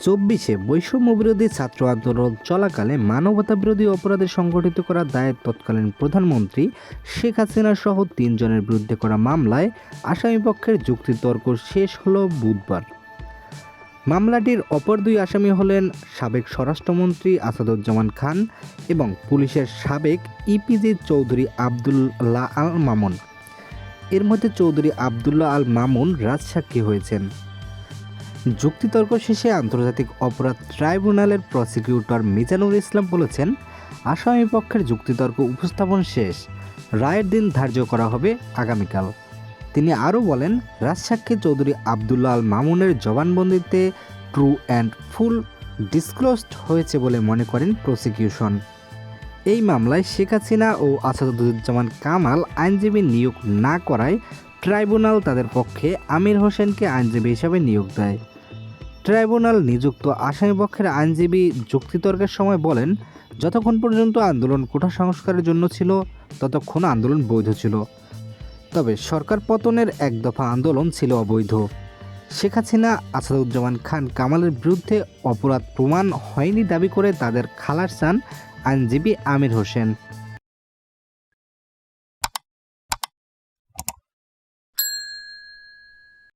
চব্বিশে বৈষম্য বিরোধী ছাত্র আন্দোলন চলাকালে মানবতা বিরোধী অপরাধে সংগঠিত করা দায়ে তৎকালীন প্রধানমন্ত্রী শেখ হাসিনা সহ তিনজনের বিরুদ্ধে করা মামলায় আসামিপক্ষের যুক্তিতর্ক শেষ হল বুধবার। মামলাটির অপর দুই আসামি হলেন সাবেক স্বরাষ্ট্রমন্ত্রী আসাদুজ্জামান খান এবং পুলিশের সাবেক ইপিজি চৌধুরী আবদুল্লাহ আল মামুন। এর মধ্যে চৌধুরী আবদুল্লাহ আল মামুন রাজসাক্ষী হয়েছেন। যুক্তিতর্ক শেষে আন্তর্জাতিক অপরাধ ট্রাইব্যুনালের প্রসিকিউটর মিজানুর ইসলাম বলেছেন, আসামি পক্ষের যুক্তিতর্ক উপস্থাপন শেষ। রায়ের দিন ধার্য করা হবে আগামীকাল। তিনি আরও বলেন, রাজসাক্ষী চৌধুরী আবদুল্লাহ আল মামুনের জবানবন্দিতে ট্রু অ্যান্ড ফুল ডিসক্লোজড হয়েছে বলে মনে করেন প্রসিকিউশন। এই মামলায় শেখ হাসিনা ও আসাদুজ্জামান কামাল আইনজীবী নিয়োগ না করায় ট্রাইব্যুনাল তাদের পক্ষে আমির হোসেনকে আইনজীবী হিসাবে নিয়োগ দেয়। ট্রাইব্যুনাল নিযুক্ত আসামিপক্ষের আইনজীবী যুক্তিতর্কের সময় বলেন, যতক্ষণ পর্যন্ত আন্দোলন কোঠা সংস্কারের জন্য ছিল, ততক্ষণ আন্দোলন বৈধ ছিল। তবে সরকার পতনের এক দফা আন্দোলন ছিল অবৈধ। শেখ হাসিনা, আসাদুজ্জামান খান কামালের বিরুদ্ধে অপরাধ প্রমাণ হয়নি দাবি করে তাদের খালাস চান আইনজীবী আমির হোসেন।